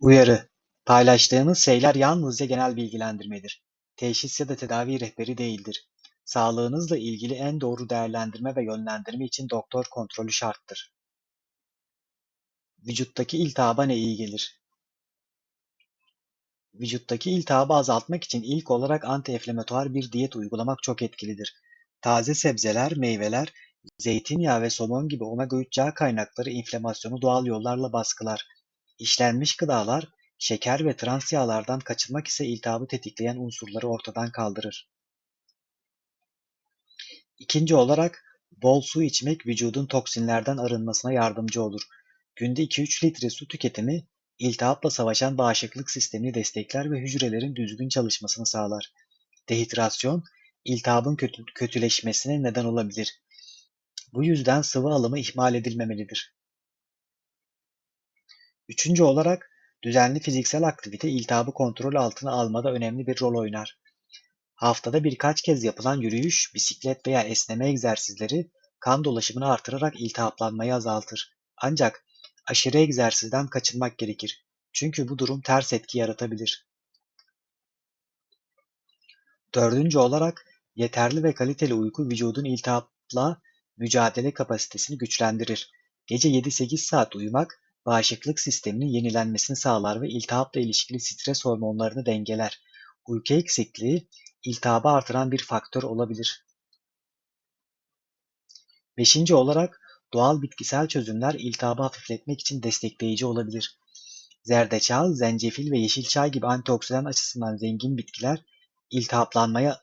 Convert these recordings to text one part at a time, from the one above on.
Uyarı: Paylaştığımız şeyler yalnızca genel bilgilendirmedir. Teşhis ya da tedavi rehberi değildir. Sağlığınızla ilgili en doğru değerlendirme ve yönlendirme için doktor kontrolü şarttır. Vücuttaki iltihaba ne iyi gelir? Vücuttaki iltihabı azaltmak için ilk olarak anti-enflamatuar bir diyet uygulamak çok etkilidir. Taze sebzeler, meyveler, zeytinyağı ve somon gibi omega-3 yağ kaynakları inflamasyonu doğal yollarla baskılar. İşlenmiş gıdalar, şeker ve trans yağlardan kaçınmak ise iltihabı tetikleyen unsurları ortadan kaldırır. İkinci olarak bol su içmek vücudun toksinlerden arınmasına yardımcı olur. Günde 2-3 litre su tüketimi iltihapla savaşan bağışıklık sistemini destekler ve hücrelerin düzgün çalışmasını sağlar. Dehidrasyon, iltihabın kötü, kötüleşmesine neden olabilir. Bu yüzden sıvı alımı ihmal edilmemelidir. Üçüncü olarak düzenli fiziksel aktivite iltihabı kontrol altına almada önemli bir rol oynar. Haftada birkaç kez yapılan yürüyüş, bisiklet veya esneme egzersizleri kan dolaşımını artırarak iltihaplanmayı azaltır. Ancak aşırı egzersizden kaçınmak gerekir. Çünkü bu durum ters etki yaratabilir. Dördüncü olarak yeterli ve kaliteli uyku vücudun iltihapla mücadele kapasitesini güçlendirir. Gece 7-8 saat uyumak bağışıklık sisteminin yenilenmesini sağlar ve iltihapla ilişkili stres hormonlarını dengeler. Uyku eksikliği iltihabı artıran bir faktör olabilir. Beşinci olarak doğal bitkisel çözümler iltihabı hafifletmek için destekleyici olabilir. Zerdeçal, zencefil ve yeşil çay gibi antioksidan açısından zengin bitkiler iltihaplanmayı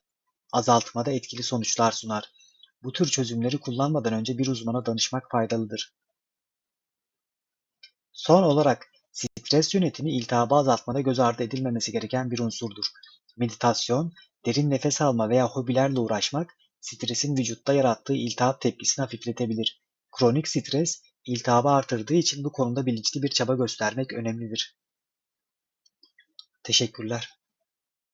azaltmada etkili sonuçlar sunar. Bu tür çözümleri kullanmadan önce bir uzmana danışmak faydalıdır. Son olarak stres yönetimi iltihabı azaltmada göz ardı edilmemesi gereken bir unsurdur. Meditasyon, derin nefes alma veya hobilerle uğraşmak stresin vücutta yarattığı iltihap tepkisini hafifletebilir. Kronik stres iltihabı artırdığı için bu konuda bilinçli bir çaba göstermek önemlidir. Teşekkürler.